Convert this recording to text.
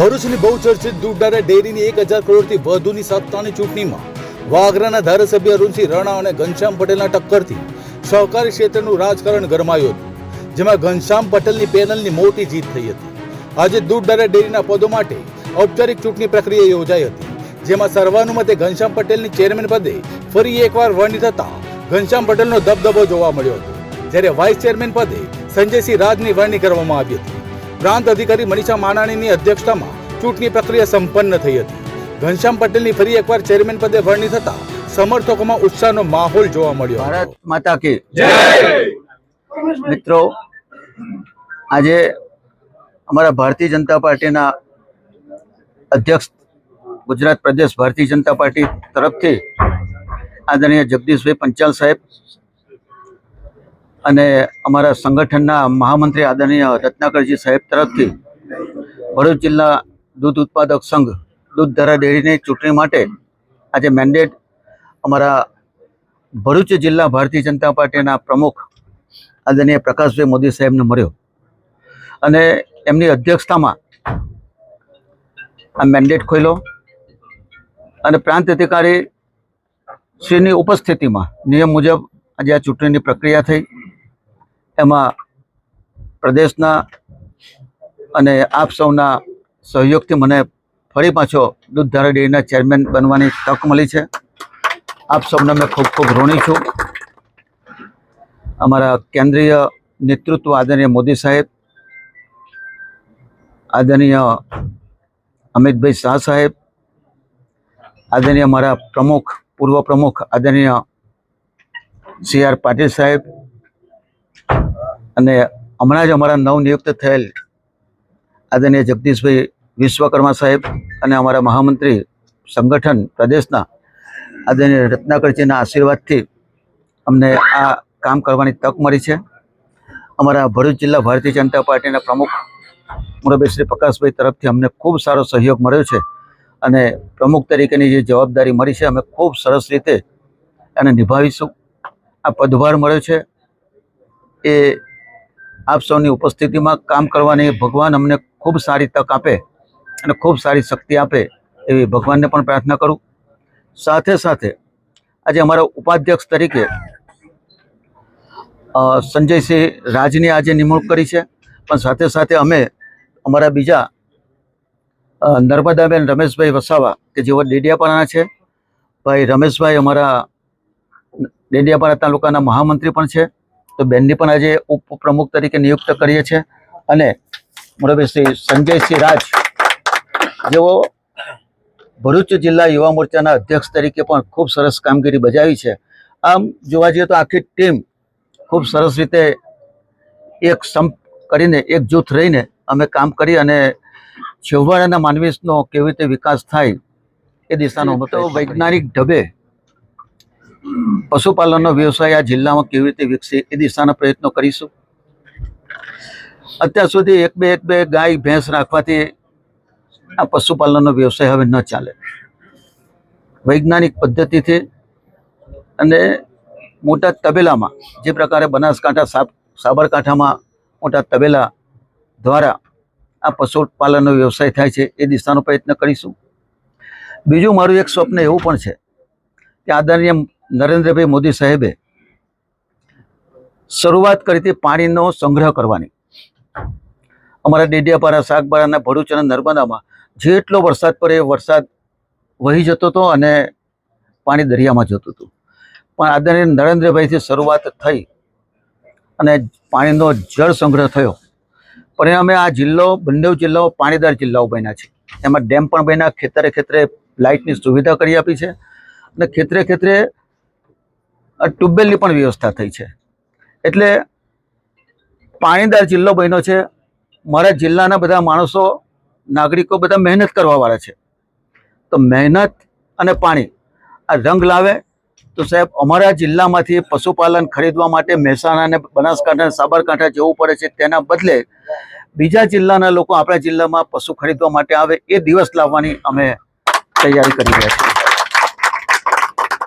ભરૂચની બહુ ચર્ચિત દૂધધારા ડેરીની એક હજાર કરોડથી વધુની સત્તાની ચૂંટણીમાં વાગરાના ધારાસભ્ય અરુણસિંહ રાણા અને ઘનશ્યામ પટેલના ટક્કરથી સહકારી ક્ષેત્રનું રાજકારણ ગરમાયું હતું, જેમાં ઘનશ્યામ પટેલની પેનલની મોટી જીત થઈ હતી. આજે દૂધધારા ડેરીના પદો માટે ઔપચારિક ચૂંટણી પ્રક્રિયા યોજાઈ હતી, જેમાં સર્વાનુમતે ઘનશ્યામ પટેલની ચેરમેન પદે ફરી એકવાર વરણી થતા ઘનશ્યામ પટેલનો દબદબો જોવા મળ્યો હતો, જ્યારે વાઇસ ચેરમેન પદે સંજયસિંહ રાજની વરણી કરવામાં આવી હતી. પ્રાંત અધિકારી મનીષા માણાણીની અધ્યક્ષતામાં ચૂંટણી પ્રક્રિયા સંપન્ન થઈ હતી. ઘનશ્યામ પટેલની ફરી એકવાર ચેરમેન પદે વરણી થતા સમર્થકોમાં ઉત્સાહનો માહોલ જોવા મળ્યો ભારત માતા કી મિત્રો આજે અમારા ભારતીય જનતા પાર્ટીના અધ્યક્ષ ગુજરાત પ્રદેશ ભારતીય જનતા પાર્ટી તરફથી આદરણીય જગદીશભાઈ પંચાલ સાહેબ અને અમારા સંગઠનના મહામંત્રી આદરણીય રત્નાકરજી સાહેબ તરફથી ભરૂચ જિલ્લા દૂધ ઉત્પાદક સંઘ દૂધ ધરા ડેરીની ચૂંટણી માટે આજે મેન્ડેટ અમારા ભરૂચ જિલ્લા ભારતીય જનતા પાર્ટીના પ્રમુખ આદરણીય પ્રકાશભાઈ મોદી સાહેબને મળ્યો. અને એમની અધ્યક્ષતામાં આ મેન્ડેટ ખોલ્યો અને પ્રાંત અધિકારી શ્રીની ઉપસ્થિતિમાં નિયમ મુજબ આજે આ ચૂંટણીની પ્રક્રિયા થઈ. એમાં પ્રદેશના અને આપ સૌના સહયોગથી મને ફરી પાછો દૂધધારા ડેરીના ચેરમેન બનવાની તક મળી છે. આપ સૌને મેં ખૂબ ખૂબ ઋણી છું. અમારા કેન્દ્રીય નેતૃત્વ આદરણીય મોદી સાહેબ, આદરણીય અમિતભાઈ શાહ સાહેબ, આદરણીય મારા પ્રમુખ, પૂર્વ પ્રમુખ આદરણીય સી આર પાટીલ સાહેબ અને હમણાં જ અમારા નવનિયુક્ત થયેલ આદરણીય જગદીશભાઈ વિશ્વકર્મા સાહેબ અને અમારા મહામંત્રી સંગઠન પ્રદેશના આદરણીય રત્નાકરજીના આશીર્વાદથી અમને આ કામ કરવાની તક મળી છે. અમારા ભરૂચ જિલ્લા ભારતીય જનતા પાર્ટીના પ્રમુખ મુરબી શ્રી પ્રકાશભાઈ તરફથી અમને ખૂબ સારો સહયોગ મળ્યો છે અને પ્રમુખ તરીકેની જે જવાબદારી મળી છે અમે ખૂબ સરસ રીતે એને નિભાવીશું. આ પદભાર મળ્યો છે. એ આપ સૌની ઉપસ્થિતિમાં કામ કરવાની ભગવાન અમને ખૂબ સારી તક આપે અને ખૂબ સારી શક્તિ આપે એવી ભગવાનને પણ પ્રાર્થના કરું. સાથે સાથે આજે અમારા ઉપાધ્યક્ષ તરીકે સંજયસિંહ રાજની આજે નિમણૂક કરી છે. પણ સાથે સાથે અમે અમારા બીજા નર્મદાબેન રમેશભાઈ વસાવા, કે જેઓ ડેડિયાપાડાના છે. ભાઈ રમેશભાઈ અમારા ડેડિયાપાડા તાલુકાના મહામંત્રી પણ છે. તો બેનની પણ આજે ઉપપ્રમુખ તરીકે નિયુક્ત કરીએ છીએ. અને મોરબી શ્રી સંજયસિંહ રાજ જેઓ ભરૂચ જિલ્લા યુવા મોરચાના અધ્યક્ષ તરીકે પણ ખૂબ સરસ કામગીરી બજાવી છે. આમ જોવા જઈએ તો આખી ટીમ ખૂબ સરસ રીતે એક સંપ કરીને એક જૂથ રહીને અમે કામ કરી અને છેવાડાના માનવીનો કેવી રીતે વિકાસ થાય એ દિશાનો મતલબ વૈજ્ઞાનિક ઢબે પશુપાલનનો વ્યવસાય આ જિલ્લામાં કેવી રીતે વિકસે એ દિશાના પ્રયત્નો કરીશું. અત્યાર સુધી એક બે એક બે ગાય ભેંસ રાખવાથી આ પશુપાલનનો વ્યવસાય હવે ન ચાલે. વૈજ્ઞાનિક પદ્ધતિથી અને મોટા તબેલામાં જે પ્રકારે બનાસકાંઠા, સાબ, સાબરકાંઠામાં મોટા તબેલા દ્વારા આ પશુપાલનનો વ્યવસાય થાય છે એ દિશાનો પ્રયત્ન કરીશું. બીજું મારું એક સ્વપ્ન એવું પણ છે કે આદરણીય નરેન્દ્રભાઈ મોદી સાહેબે શરૂઆત કરી હતી પાણીનો સંગ્રહ કરવાની. અમારા ડેડિયાપાડા શાકબારાના ભરૂચ અને નર્મદામાં જેટલો વરસાદ પડે એ વરસાદ વહી જતો હતો અને પાણી દરિયામાં જતું હતું. પણ આદરણીય નરેન્દ્રભાઈથી શરૂઆત થઈ અને પાણીનો જળ સંગ્રહ થયો. પરિણામે આ જિલ્લો બંને જિલ્લાઓ પાણીદાર જિલ્લાઓ બન્યા છે. એમાં ડેમ પણ બન્યા, ખેતરે ખેતરે લાઇટની સુવિધા કરી આપી છે અને ખેતરે ખેતરે ટ્યુબવેલની પણ વ્યવસ્થા થઈ છે. એટલે પાણીદાર જિલ્લો બન્યો છે. મારા જિલ્લાના બધા માણસો, નાગરિકો બધા મહેનત કરવાવાળા છે. તો મહેનત અને પાણી, આ રંગ લાવે. તો સાહેબ, અમારા જિલ્લામાંથી પશુપાલન ખરીદવા માટે મહેસાણા અને બનાસકાંઠા સાબરકાંઠા જવું પડે છે. તેના બદલે બીજા જિલ્લાના લોકો આપણા જિલ્લામાં પશુ ખરીદવા માટે આવે એ દિવસ લાવવાની અમે તૈયારી કરી રહ્યા છીએ.